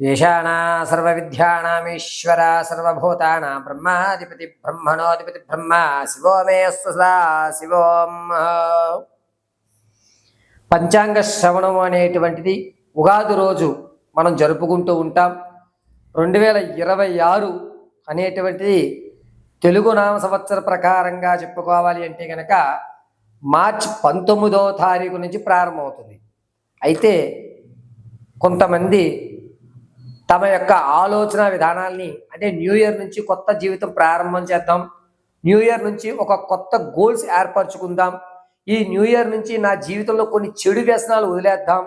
ఏషాణా సర్వ సర్వవిద్యానామీశ్వర సర్వభూతానాం బ్రహ్మాధిపతి బ్రహ్మణోధిపతి బ్రహ్మ శివో మే సదా శివోం పంచాంగ శ్రవణం అనేటువంటిది ఉగాది రోజు మనం జరుపుకుంటూ ఉంటాం. రెండు వేల ఇరవై ఆరు అనేటువంటిది తెలుగు నామ సంవత్సర ప్రకారంగా చెప్పుకోవాలి అంటే కనుక మార్చ్ పంతొమ్మిదో తారీఖు నుంచి ప్రారంభమవుతుంది. అయితే కొంతమంది తమ యొక్క ఆలోచన విధానాల్ని అంటే న్యూ ఇయర్ నుంచి కొత్త జీవితం ప్రారంభం చేద్దాం. న్యూ ఇయర్ నుంచి ఒక కొత్త గోల్స్ ఏర్పరచుకుందాం. ఈ న్యూ ఇయర్ నుంచి నా జీవితంలో కొన్ని చెడు వ్యసనాలు వదిలేద్దాం.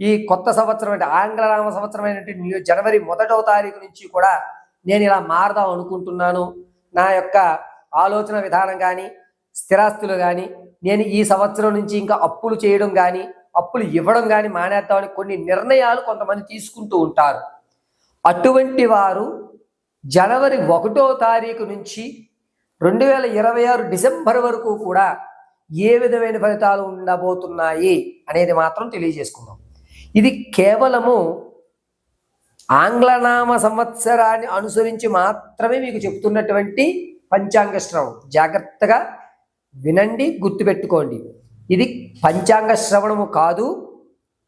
ఈ కొత్త సంవత్సరం అంటే ఆంగ్ల రామ సంవత్సరం అయినటువంటి న్యూ జనవరి మొదటవ తారీఖు నుంచి కూడా నేను ఇలా మారదాం అనుకుంటున్నాను. నా యొక్క ఆలోచన విధానం కానీ స్థిరాస్తులు కానీ నేను ఈ సంవత్సరం నుంచి ఇంకా అప్పులు చేయడం కానీ అప్పులు ఇవ్వడం కానీ మానేద్దామని కొన్ని నిర్ణయాలు కొంతమంది తీసుకుంటూ ఉంటారు. అటువంటి వారు జనవరి ఒకటో తారీఖు నుంచి రెండు వేల ఇరవై ఆరు డిసెంబర్ వరకు కూడా ఏ విధమైన ఫలితాలు ఉండబోతున్నాయి అనేది మాత్రం తెలియజేసుకుందాం. ఇది కేవలము ఆంగ్లనామ సంవత్సరాన్ని అనుసరించి మాత్రమే మీకు చెప్తున్నటువంటి పంచాంగ శ్రవణం. జాగ్రత్తగా వినండి గుర్తుపెట్టుకోండి. ఇది పంచాంగ శ్రవణము కాదు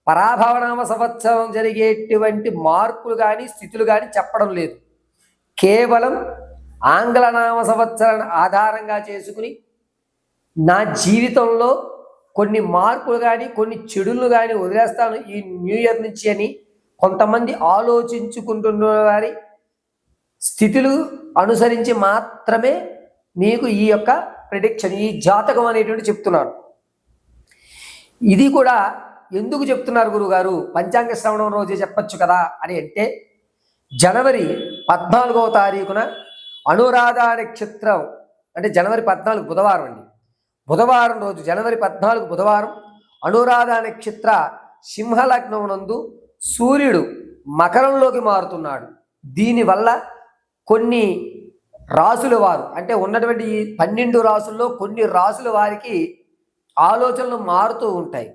పరాభవనామ సంవత్సరం జరిగేటువంటి మార్పులు కానీ స్థితులు కానీ చెప్పడం లేదు. కేవలం ఆంగ్లనామ సంవత్సరాన్ని ఆధారంగా చేసుకుని నా జీవితంలో కొన్ని మార్పులు కానీ కొన్ని చెడులు కానీ వదిలేస్తాను ఈ న్యూ ఇయర్ నుంచి అని కొంతమంది ఆలోచించుకుంటున్న వారి స్థితులు అనుసరించి మాత్రమే మీకు ఈ యొక్క ప్రిడిక్షన్ ఈ జాతకం అనేటువంటి చెప్తున్నాను. ఇది కూడా ఎందుకు చెప్తున్నారు గురుగారు? పంచాంగ శ్రవణం రోజే చెప్పొచ్చు కదా అని అంటే జనవరి పద్నాలుగవ తారీఖున అనురాధ నక్షత్రం అంటే జనవరి పద్నాలుగు బుధవారం అండి. బుధవారం రోజు జనవరి పద్నాలుగు బుధవారం అనురాధ నక్షత్ర సింహలగ్నం నందు సూర్యుడు మకరంలోకి మారుతున్నాడు. దీనివల్ల కొన్ని రాసుల వారు అంటే ఉన్నటువంటి ఈ పన్నెండు రాసుల్లో కొన్ని రాసుల వారికి ఆలోచనలు మారుతూ ఉంటాయి.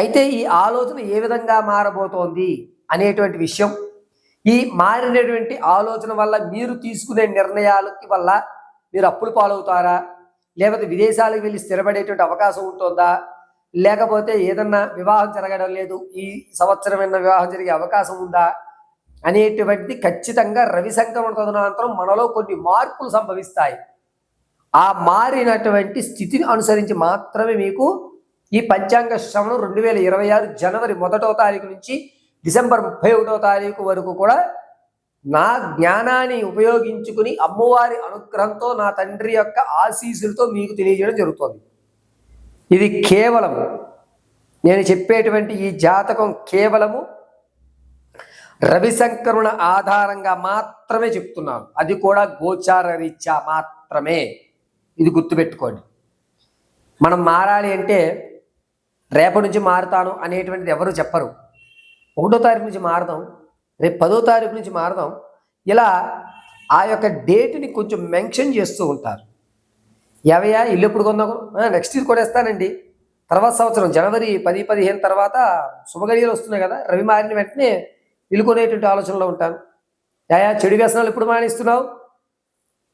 అయితే ఈ ఆలోచన ఏ విధంగా మారబోతోంది అనేటువంటి విషయం ఈ మారినటువంటి ఆలోచన వల్ల మీరు తీసుకునే నిర్ణయాలకి వల్ల మీరు అప్పులు పాలవుతారా? లేకపోతే విదేశాలకు వెళ్ళి స్థిరపడేటువంటి అవకాశం ఉంటుందా? లేకపోతే ఏదన్నా వివాహం జరగడం లేదు ఈ సంవత్సరం వివాహం జరిగే అవకాశం ఉందా? అనేటువంటిది ఖచ్చితంగా రవి సంక్రమణ తదనంతరం మనలో కొన్ని మార్పులు సంభవిస్తాయి. ఆ మారినటువంటి స్థితిని అనుసరించి మాత్రమే మీకు ఈ పంచాంగ శ్రవణం రెండు వేల ఇరవై ఆరు జనవరి మొదటో తారీఖు నుంచి డిసెంబర్ ముప్పై ఒకటో తారీఖు వరకు కూడా నా జ్ఞానాన్ని ఉపయోగించుకుని అమ్మవారి అనుగ్రహంతో నా తండ్రి యొక్క ఆశీస్సులతో మీకు తెలియజేయడం జరుగుతుంది. ఇది కేవలం నేను చెప్పేటువంటి ఈ జాతకం కేవలము రవిశంకరుణ ఆధారంగా మాత్రమే చెప్తున్నాను. అది కూడా గోచార రీత్యా మాత్రమే. ఇది గుర్తుపెట్టుకోండి. మనం మారాలి అంటే రేపటి నుంచి మారుతాను అనేటువంటిది ఎవరు చెప్పరు. ఒకటో తారీఖు నుంచి మారదాం రేపు పదో తారీఖు నుంచి మారదాం. ఇలా ఆ యొక్క డేట్ని కొంచెం మెన్షన్ చేస్తూ ఉంటారు. ఎవయా ఇల్లు ఎప్పుడు కొందాం నెక్స్ట్ ఇయర్ కూడా ఇస్తానండి తర్వాత సంవత్సరం జనవరి పది పదిహేను తర్వాత శుభగడియలు వస్తున్నాయి కదా రవి మారిన వెంటనే ఇల్లు కొనేటువంటి ఆలోచనలో ఉంటాను. యాయా చెడు వ్యసనాలు ఎప్పుడు మానేస్తున్నావు?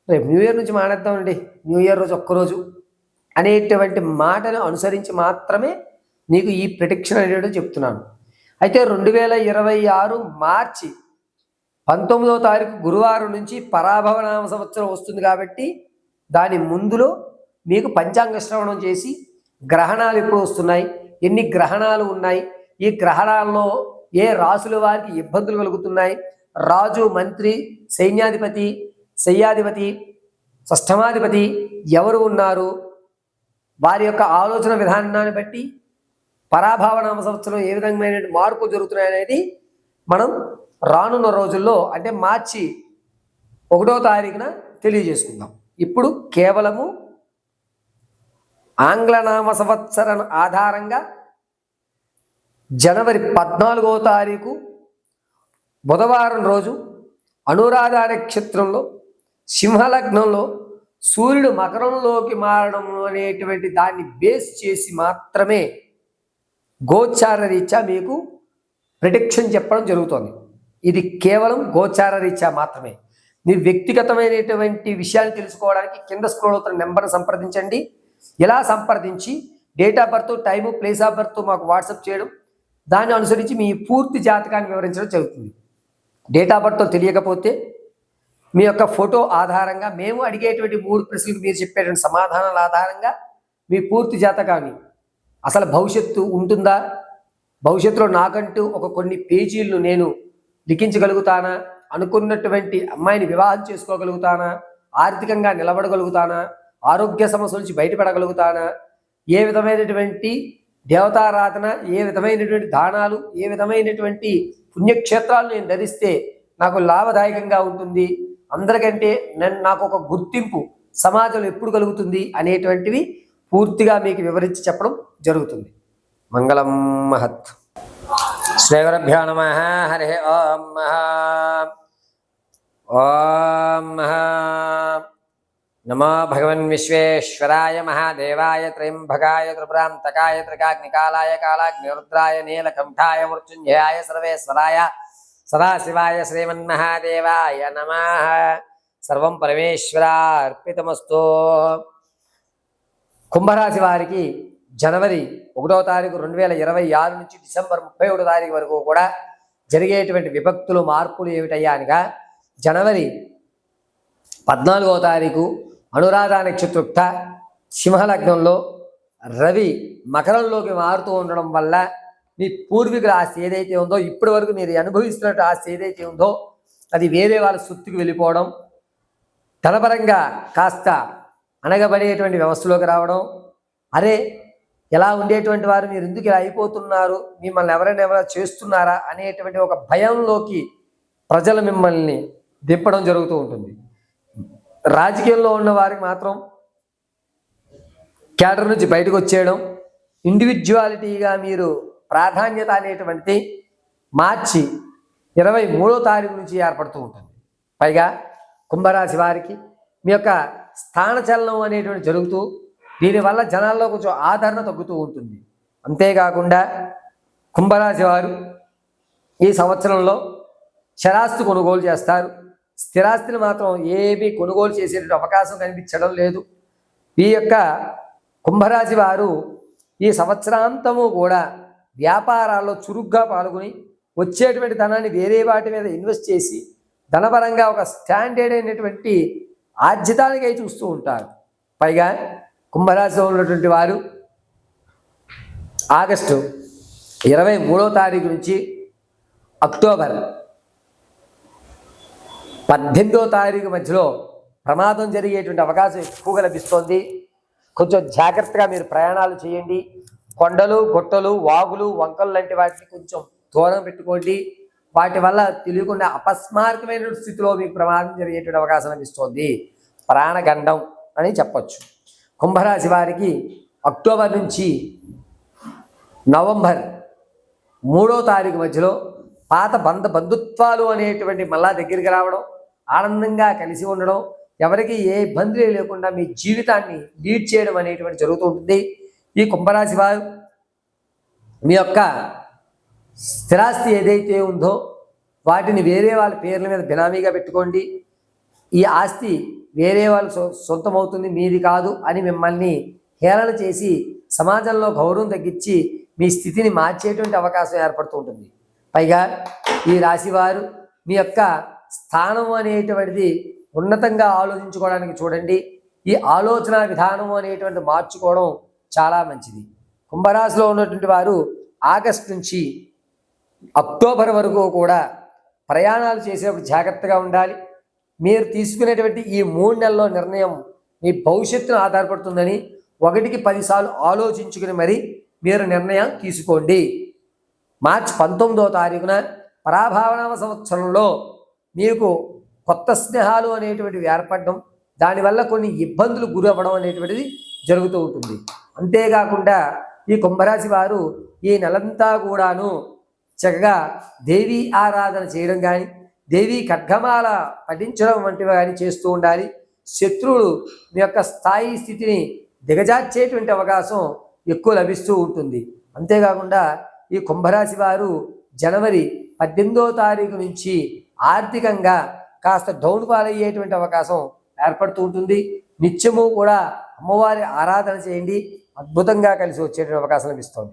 రేపు న్యూ ఇయర్ నుంచి మానేద్దామండి. న్యూ ఇయర్ రోజు ఒక్కరోజు అనేటువంటి మాటను అనుసరించి మాత్రమే నీకు ఈ ప్రిడిక్షన్ అనేది చెప్తున్నాను. అయితే రెండు వేల ఇరవై ఆరు మార్చి పంతొమ్మిదవ తారీఖు గురువారం నుంచి పరాభవనామ సంవత్సరం వస్తుంది కాబట్టి దాని ముందులో మీకు పంచాంగ శ్రవణం చేసి గ్రహణాలు ఎప్పుడు వస్తున్నాయి ఎన్ని గ్రహణాలు ఉన్నాయి ఈ గ్రహణాల్లో ఏ రాసుల వారికి ఇబ్బందులు కలుగుతున్నాయి రాజు మంత్రి సైన్యాధిపతి శయ్యాధిపతి షష్ఠమాధిపతి ఎవరు ఉన్నారు వారి యొక్క ఆలోచన విధానాన్ని బట్టి పరాభావ నామ సంవత్సరం ఏ విధమైన మార్పు జరుగుతున్నాయి అనేది మనం రానున్న రోజుల్లో అంటే మార్చి ఒకటో తారీఖున తెలియజేసుకుందాం. ఇప్పుడు కేవలము ఆంగ్లనామ సంవత్సర ఆధారంగా జనవరి పద్నాలుగో తారీఖు బుధవారం రోజు అనురాధ నక్షత్రంలో సింహలగ్నంలో సూర్యుడు మకరంలోకి మారడం అనేటువంటి దాన్ని బేస్ చేసి మాత్రమే గోచార రీత్యా మీకు ప్రిడిక్షన్ చెప్పడం జరుగుతుంది. ఇది కేవలం గోచార రీత్యా మాత్రమే. మీ వ్యక్తిగతమైనటువంటి విషయాలు తెలుసుకోవడానికి కింద స్క్రోల్ అవుతున్న నెంబర్ను సంప్రదించండి. ఇలా సంప్రదించి? Date of birth time place of birth మాకు వాట్సాప్ చేయడం. దాన్ని అనుసరించి మీ పూర్తి జాతకాన్ని వివరించడం జరుగుతుంది. డేట్ ఆఫ్ బర్త్ తెలియకపోతే మీ యొక్క ఫోటో ఆధారంగా మేము అడిగేటువంటి మూడు ప్రశ్నలకు మీరు చెప్పేటువంటి సమాధానాల ఆధారంగా మీ పూర్తి జాతకాన్ని అసలు భవిష్యత్తు ఉంటుందా? భవిష్యత్తులో నాకంటూ ఒక కొన్ని పేజీలను నేను లిఖించగలుగుతానా? అనుకున్నటువంటి అమ్మాయిని వివాహం చేసుకోగలుగుతానా? ఆర్థికంగా నిలబడగలుగుతానా? ఆరోగ్య సమస్యల నుంచి బయటపడగలుగుతానా? ఏ విధమైనటువంటి దేవతారాధన ఏ విధమైనటువంటి దానాలు ఏ విధమైనటువంటి పుణ్యక్షేత్రాలు నేను ధరిస్తే నాకు లాభదాయకంగా ఉంటుంది? అందరికంటే నన్ను నాకు ఒక గుర్తింపు సమాజంలో ఎప్పుడు కలుగుతుంది అనేటువంటివి పూర్తిగా మీకు వివరించి చెప్పడం జరుగుతుంది. మంగళం మహత్. శ్రీగురభ్యో నమ. హరి ఓం ఓం నమో భగవన్ విశ్వేశ్వరాయ మహాదేవాయ త్రయంభగాయ త్రిపురాంతకాయ త్రికాగ్నికాలాయ కాలాగ్నిరుద్రాయ నీలకంఠాయ మృత్యుంజయాయ సర్వేశ్వరాయ సదాశివాయ శ్రీమన్మహాదేవాయ నమ. సర్వం పరమేశ్వరార్పితమస్తు. కుంభరాశి వారికి జనవరి ఒకటో తారీఖు రెండు వేల ఇరవై ఆరు నుంచి డిసెంబర్ ముప్పై ఒకటో తారీఖు వరకు కూడా జరిగేటువంటి విభక్తులు మార్పులు ఏమిటయ్యా అనగా జనవరి పద్నాలుగో తారీఖు అనురాధ నక్షత్రుక్త సింహలగ్నంలో రవి మకరంలోకి మారుతూ ఉండడం వల్ల మీ పూర్వీకుల ఆస్తి ఏదైతే ఉందో ఇప్పటి వరకు మీరు అనుభవిస్తున్నట్టు ఆస్తి ఏదైతే ఉందో అది వేరే వాళ్ళ సొత్తుకు వెళ్ళిపోవడం. ధనపరంగా కాస్త అనగబడేటువంటి వ్యవస్థలోకి రావడం. అరే ఎలా ఉండేటువంటి వారు? మీరు ఎందుకు ఇలా అయిపోతున్నారు? మిమ్మల్ని ఎవరైనా ఎవరైనా చేస్తున్నారా? అనేటువంటి ఒక భయంలోకి ప్రజలు మిమ్మల్ని దింపడం జరుగుతూ ఉంటుంది. రాజకీయంలో ఉన్న వారికి మాత్రం క్యాడర్ నుంచి బయటకు వచ్చేయడం ఇండివిజువాలిటీగా మీరు ప్రాధాన్యత అనేటువంటిది మార్చి ఇరవై మూడో తారీఖు నుంచి ఏర్పడుతూ ఉంటుంది. పైగా కుంభరాశి వారికి మీ యొక్క స్థానచలనం అనేటువంటి జరుగుతూ దీనివల్ల జనాల్లో కొంచెం ఆదరణ తగ్గుతూ ఉంటుంది. అంతేకాకుండా కుంభరాశి వారు ఈ సంవత్సరంలో చరాస్తి కొనుగోలు చేస్తారు. స్థిరాస్తిని మాత్రం ఏమీ కొనుగోలు చేసేటువంటి అవకాశం కనిపించడం లేదు. ఈ యొక్క కుంభరాశి వారు ఈ సంవత్సరాంతము కూడా వ్యాపారాల్లో చురుగ్గా పాల్గొని వచ్చేటువంటి ధనాన్ని వేరే వాటి మీద ఇన్వెస్ట్ చేసి ధనపరంగా ఒక స్టాండర్డ్ అయినటువంటి ఆర్జితానికై చూస్తూ ఉంటారు. పైగా కుంభరాశిలో ఉన్నటువంటి వారు ఆగస్టు ఇరవై మూడో తారీఖు నుంచి అక్టోబర్ పద్దెనిమిదో తారీఖు మధ్యలో ప్రమాదం జరిగేటువంటి అవకాశం ఎక్కువగా లభిస్తోంది. కొంచెం జాగ్రత్తగా మీరు ప్రయాణాలు చేయండి. కొండలు గుట్టలు వాగులు వంకలు లాంటి వాటిని కొంచెం దూరం పెట్టుకోండి. వాటి వల్ల తెలియకుండా అపస్మారకమైన స్థితిలో మీకు ప్రమాదం జరిగేటువంటి అవకాశం లభిస్తోంది. ప్రాణగండం అని చెప్పొచ్చు. కుంభరాశి వారికి అక్టోబర్ నుంచి నవంబర్ మూడో తారీఖు మధ్యలో పాత బంధ బంధుత్వాలు అనేటువంటి మళ్ళా దగ్గరికి రావడం ఆనందంగా కలిసి ఉండడం ఎవరికి ఏ ఇబ్బంది లేకుండా మీ జీవితాన్ని లీడ్ చేయడం అనేటువంటి జరుగుతూ ఉంటుంది. ఈ కుంభరాశి వారు మీ యొక్క స్థిరాస్తి ఏదైతే ఉందో వాటిని వేరే వాళ్ళ పేర్ల మీద బినామీగా పెట్టుకోండి. ఈ ఆస్తి వేరే వాళ్ళు సొంతం సొంతమవుతుంది మీది కాదు అని మిమ్మల్ని హేళన చేసి సమాజంలో గౌరవం తగ్గించి మీ స్థితిని మార్చేటువంటి అవకాశం ఏర్పడుతూ ఉంటుంది. పైగా ఈ రాశివారు మీ యొక్క స్థానం అనేటువంటిది ఉన్నతంగా ఆలోచించుకోవడానికి చూడండి. ఈ ఆలోచన విధానం అనేటువంటి మార్చుకోవడం చాలా మంచిది. కుంభరాశిలో ఉన్నటువంటి వారు ఆగస్ట్ నుంచి అక్టోబర్ వరకు కూడా ప్రయాణాలు చేసేటప్పుడు జాగ్రత్తగా ఉండాలి. మీరు తీసుకునేటువంటి ఈ మూడు నెలల్లో నిర్ణయం మీ భవిష్యత్తును ఆధారపడుతుందని ఒకటికి పదిసార్లు ఆలోచించుకుని మరి మీరు నిర్ణయం తీసుకోండి. మార్చి పంతొమ్మిదో తారీఖున పరాభావనవ సంవత్సరంలో మీకు కొత్త స్నేహాలు అనేటువంటివి ఏర్పడడం దానివల్ల కొన్ని ఇబ్బందులు గురవ్వడం అనేటువంటిది జరుగుతూ ఉంటుంది. అంతేకాకుండా ఈ కుంభరాశి వారు ఈ నెలంతా కూడాను చక్కగా దేవీ ఆరాధన చేయడం కానీ దేవీ ఖడ్గమాల పఠించడం వంటివి కానీ చేస్తూ ఉండాలి. శత్రువులు మీ యొక్క స్థాయి స్థితిని దిగజార్చేటువంటి అవకాశం ఎక్కువ లభిస్తూ ఉంటుంది. అంతేకాకుండా ఈ కుంభరాశి వారు జనవరి పద్దెనిమిదో తారీఖు నుంచి ఆర్థికంగా కాస్త డౌన్ ఫాల్ అయ్యేటువంటి అవకాశం ఏర్పడుతూ ఉంటుంది. నిత్యము కూడా అమ్మవారి ఆరాధన చేయండి. అద్భుతంగా కలిసి వచ్చేటువంటి అవకాశం లభిస్తుంది.